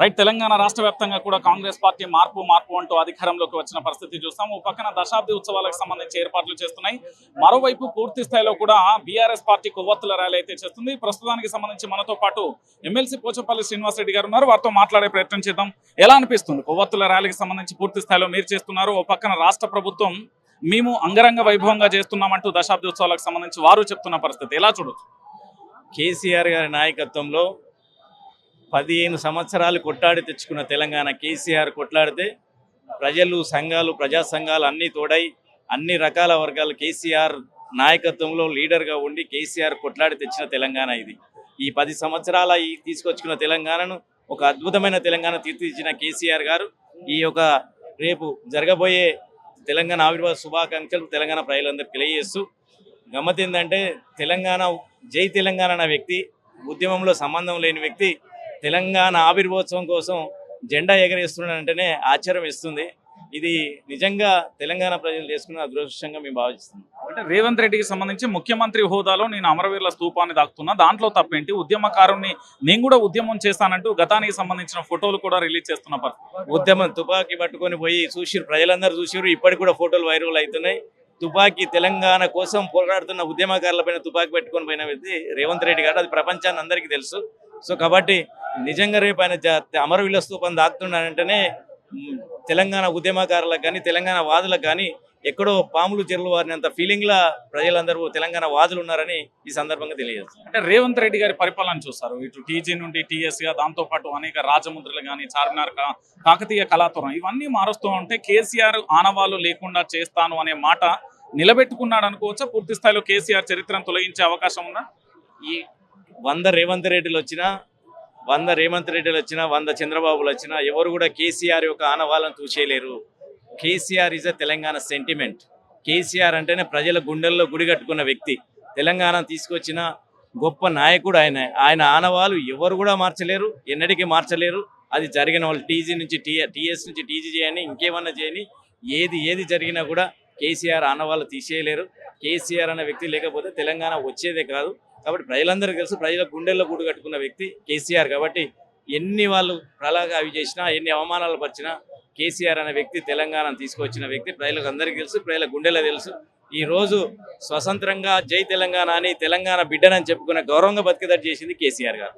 Right Telangana రాష్ట్ర వ్యాప్తంగా కూడా కాంగ్రెస్ పార్టీ మార్పు మార్పు అంటూ అధికారంలోకి వచ్చిన పరిస్థితి చూస్తాం ఓ పక్కన దశాబ్ది ఉత్సవాలకు సంబంధించి ఏర్పాట్లు చేస్తున్నాయి. మరోవైపు పూర్తి స్థాయిలో కూడా బీఆర్ఎస్ పార్టీ కొవ్వొత్తుల ర్యాలీ అయితే చేస్తుంది. ప్రస్తుతానికి సంబంధించి మనతో పాటు ఎమ్మెల్సీ పోచంపల్లి శ్రీనివాసరెడ్డి గారు ఉన్నారు. వారితో మాట్లాడే ప్రయత్నం చేద్దాం. ఎలా అనిపిస్తుంది? కొవ్వొత్తుల ర్యాలీకి సంబంధించి పూర్తి స్థాయిలో మీరు చేస్తున్నారు. ఓ పక్కన రాష్ట్ర ప్రభుత్వం మేము అంగరంగ వైభవంగా చేస్తున్నామంటూ దశాబ్ది ఉత్సవాలకు సంబంధించి వారు చెప్తున్న పరిస్థితి. ఎలా చూడొచ్చు? కేసీఆర్ గారి నాయకత్వంలో పదిహేను సంవత్సరాలు కొట్లాడి తెచ్చుకున్న తెలంగాణ కేసీఆర్ కొట్లాడితే ప్రజలు సంఘాలు ప్రజా సంఘాలు అన్నీ తోడై అన్ని రకాల వర్గాలు కేసీఆర్ నాయకత్వంలో లీడర్గా ఉండి కేసీఆర్ కొట్లాడి తెచ్చిన తెలంగాణ ఇది. ఈ పది సంవత్సరాల ఈ తీసుకొచ్చుకున్న తెలంగాణను ఒక అద్భుతమైన తెలంగాణ తీర్చిదిద్దిన కేసీఆర్ గారు ఈ యొక్క రేపు జరగబోయే తెలంగాణ ఆవిర్భావ శుభాకాంక్షలు తెలంగాణ ప్రజలందరికీ తెలియజేస్తూ గమ్మత్ ఏంటంటే తెలంగాణ జై తెలంగాణ అన్న వ్యక్తి ఉద్యమంలో సంబంధం లేని వ్యక్తి తెలంగాణ ఆవిర్భోత్సవం కోసం జెండా ఎగరేస్తున్నాడంటేనే ఆశ్చర్యం ఇస్తుంది ఇది నిజంగా తెలంగాణ ప్రజలు చేసుకున్న అదృష్టంగా మేము భావిస్తున్నాం. అంటే రేవంత్ రెడ్డికి సంబంధించి ముఖ్యమంత్రి హోదాలో నేను అమరవీరుల స్తూపాన్ని దాక్కుతున్నా. దాంట్లో తప్పేంటి? ఉద్యమకారుని నేను కూడా ఉద్యమం చేస్తానంటూ గతానికి సంబంధించిన ఫోటోలు కూడా రిలీజ్ చేస్తున్న ఉద్యమం తుపాకీ పట్టుకొని పోయి చూసిరు ప్రజలందరూ చూసిరు ఇప్పటికి కూడా ఫోటోలు వైరల్ అవుతున్నాయి. తుపాకీ తెలంగాణ కోసం పోరాడుతున్న ఉద్యమకారుల పైన తుపాకీ పెట్టుకొని పోయిన వ్యక్తి రేవంత్ రెడ్డి గారు. అది ప్రపంచాన్ని అందరికీ తెలుసు. సో కాబట్టి నిజంగా రేపు ఆయన స్తూపం దాక్కుతున్నాడంటేనే మ్, తెలంగాణ ఉద్యమకారులకు కానీ తెలంగాణ వాదులకు కానీ ఎక్కడో పాములు చెరువులు వారినంత ఫీలింగ్లా ప్రజలందరూ తెలంగాణ వాదులు ఉన్నారని ఈ సందర్భంగా తెలియజేస్తారు అంటే రేవంత్ రెడ్డి గారి పరిపాలన చూస్తారు. ఇటు టీజీ నుండి టీఎస్గా దాంతో పాటు అనేక రాజముద్రలు కానీ చార్మినార్ కాకతీయ కళాతురం ఇవన్నీ మారుస్తూ ఉంటే కేసీఆర్ ఆనవాళ్ళు లేకుండా చేస్తాను అనే మాట నిలబెట్టుకున్నాడు అనుకోవచ్చా? పూర్తి స్థాయిలో కేసీఆర్ చరిత్రను తొలగించే అవకాశం ఉందా? ఈ వంద రేవంత్ రెడ్డిలు వచ్చినా వంద రేవంత్ రెడ్డిలు వచ్చినా వంద చంద్రబాబులు వచ్చినా ఎవరు కూడా కేసీఆర్ యొక్క ఆనవాళ్ళను తూచేయలేరు. KCR is a Telangana sentiment KCR అంటేనే ప్రజల గుండెల్లో గుడి కట్టుకున్న వ్యక్తి. తెలంగాణ తీసుకొచ్చిన గొప్ప నాయకుడు ఆయన. ఆయన ఆనవాళ్ళు ఎవరు కూడా మార్చలేరు ఎన్నటికీ మార్చలేరు. అది జరిగిన వాళ్ళు టీజీ నుంచి టీఎస్ నుంచి టీజీ చేయని ఇంకేమన్నా చేయని ఏది ఏది జరిగినా కూడా కేసీఆర్ ఆనవాళ్ళు తీసేయలేరు. కేసీఆర్ అనే వ్యక్తి లేకపోతే తెలంగాణ వచ్చేదే కాదు. కాబట్టి ప్రజలందరూ తెలుసు ప్రజల గుండెల్లో గూడు కట్టుకున్న వ్యక్తి కేసీఆర్. కాబట్టి ఎన్ని వాళ్ళు ప్రలాగా అవి చేసినా ఎన్ని అవమానాలు పరిచినా కేసీఆర్ అనే వ్యక్తి తెలంగాణ తీసుకొచ్చిన వ్యక్తి. ప్రజలకు అందరికీ తెలుసు ప్రజల గుండెలో తెలుసు. ఈ రోజు స్వతంత్రంగా జై తెలంగాణ అని తెలంగాణ బిడ్డనని చెప్పుకున్న గౌరవంగా బతికేదట్టు చేసింది కేసీఆర్ గారు.